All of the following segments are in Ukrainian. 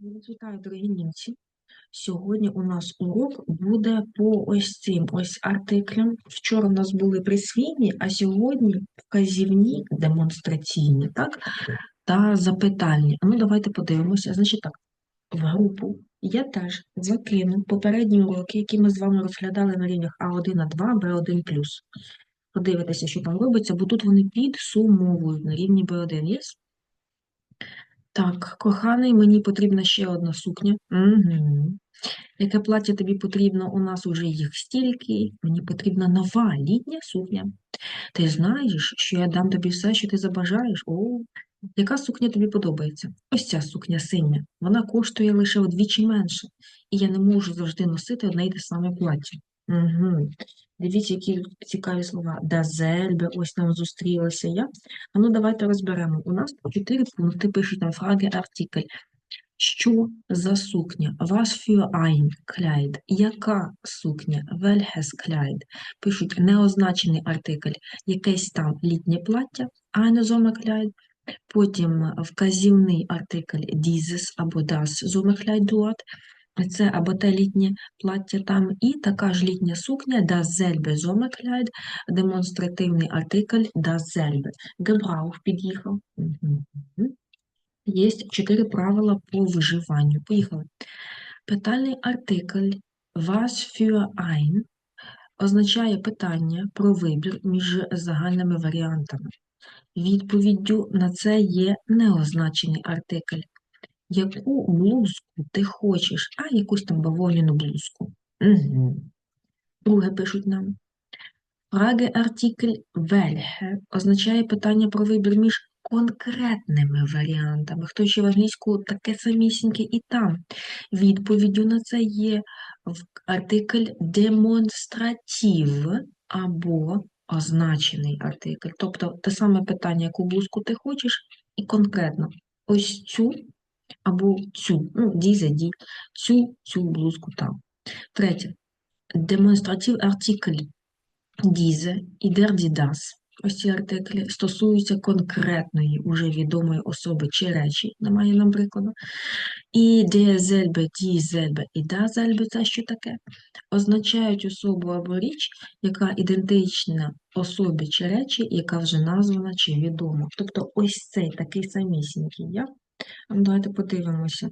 Вітаю, дорогі німці. Сьогодні у нас урок буде по ось цим ось артиклям. Вчора у нас були присвійні, а сьогодні вказівні демонстраційні, так? Та запитальні. Ну, давайте подивимося. Значить так, в групу я теж закину попередні уроки, які ми з вами розглядали на рівнях А1, А2, Б1+. Подивитися, що там робиться, бо тут вони підсумовують на рівні Б1. Є? Так, коханий, мені потрібна ще одна сукня. Угу. Яке плаття тобі потрібно? У нас уже їх стільки. Мені потрібна нова літня сукня. Ти знаєш, що я дам тобі все, що ти забажаєш? О, яка сукня тобі подобається? Ось ця сукня синя. Вона коштує лише вдвічі менше, і я не можу завжди носити одне й те саме плаття. Угу. Дивіться, які цікаві слова. Дазельбе, ось нам зустрілася я. А ну давайте розберемо. У нас чотири пункти пишуть нам фраги артикль. Що за сукня? Was für ein Kleid? Яка сукня? Welches Kleid? Пишуть неозначений артикль, якесь там літнє плаття, eine Sommerkleid. Потім вказівний артикль dieses або das Sommerkleid dort. Це або те літнє плаття там, і така ж літня сукня dasselbe Sommerkleid, демонстративний артикль dasselbe. Gebrauch під'їхав. Є чотири правила по виживанню. Поїхали. Питальний артикль was für ein означає питання про вибір між загальними варіантами. Відповіддю на це є неозначений артикль. Яку блузку ти хочеш? А, якусь там бавовняну блузку. Угу. Друге пишуть нам. Фраге артикль welche означає питання про вибір між конкретними варіантами. Хто ще в англійську таке самісіньке і там. Відповіддю на це є артикль демонстратив або означений артикль. Тобто те саме питання, яку блузку ти хочеш, і конкретно ось цю або цю, ну, діза, ді, цю, цю блузку там. Третє. Демонстратив артикль diese і die. Ось ці артиклі стосуються конкретної, уже відомої особи чи речі, немає нам прикладу. І derselbe, dieselbe і dasselbe – це що таке? Означають особу або річ, яка ідентична особі чи речі, яка вже названа чи відома. Тобто ось цей такий самісінький я. Ну, Давайте подивимося.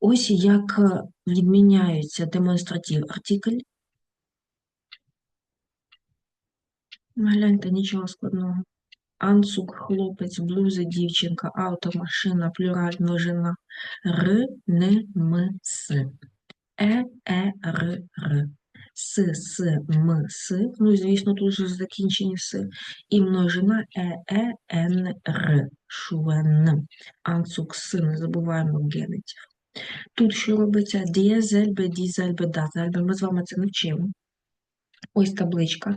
Ось як е, відміняються демонстратив артикль. Гляньте, нічого складного. Анцук, хлопець, блуза, дівчинка, авто, машина, плюраль, множина. Р, не, м, с. Е, е, р, р. С, с, м, с. Ну, і, звісно, тут же закінчені с. І множина е, е, н, р. Шуен. Анцук, с, не забуваємо генетів. Тут що робиться? Дієзельбе, дізельбе, дазельбе. Ми з вами це не вчимо. Ось табличка.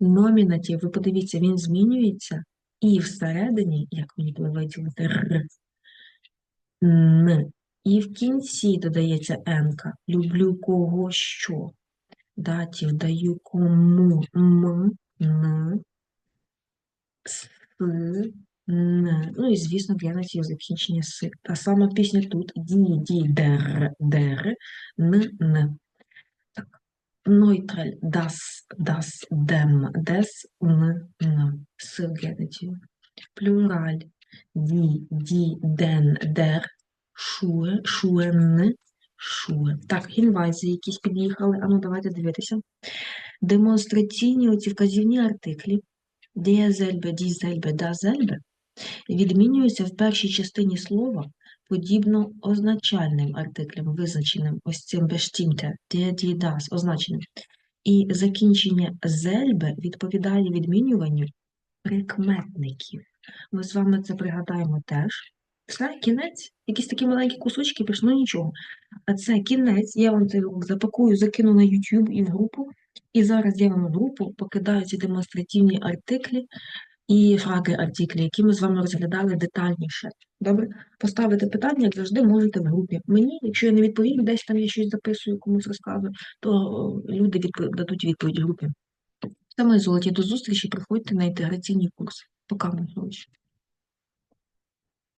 Номінатив, ви подивіться, він змінюється, і всередині, як мені було виділити, р, н, і в кінці додається енка. Люблю кого що. Датів даю кому м, н, с, н. Ну і, звісно, генетів закінчення с. Та сама пісня тут. Ді, ді, дер, дер, н, н. Neutral, das, das, dem, des, n, n, с генетів. Плюраль, die, die, den, der, Schuhe, Schuhen, Schuhe. Так, хінвайзи якісь під'їхали. А ну, давайте дивитися. Демонстраційні оці вказівні артиклі dieselbe, dieselbe, dasselbe відмінюються в першій частині слова подібно означальним артиклям, визначеним ось цим die, das, означеним. І закінчення зельбе відповідає відмінюванню прикметників. Ми з вами це пригадаємо теж. Все, кінець, якісь такі маленькі кусочки пішло, ну нічого. А це кінець, я вам цей урок запакую, закину на YouTube і в групу. І зараз я вам в групу покидаю ці демонстративні артиклі і фраги артиклі, які ми з вами розглядали детальніше. Добре? Поставити питання, як завжди, можете в групі. Мені, якщо я не відповім, десь там я щось записую, комусь розказую, то люди відпо- дадуть відповідь в групі. Саме золоті до зустрічі, приходьте на інтеграційні курси. Пока, мої хороші.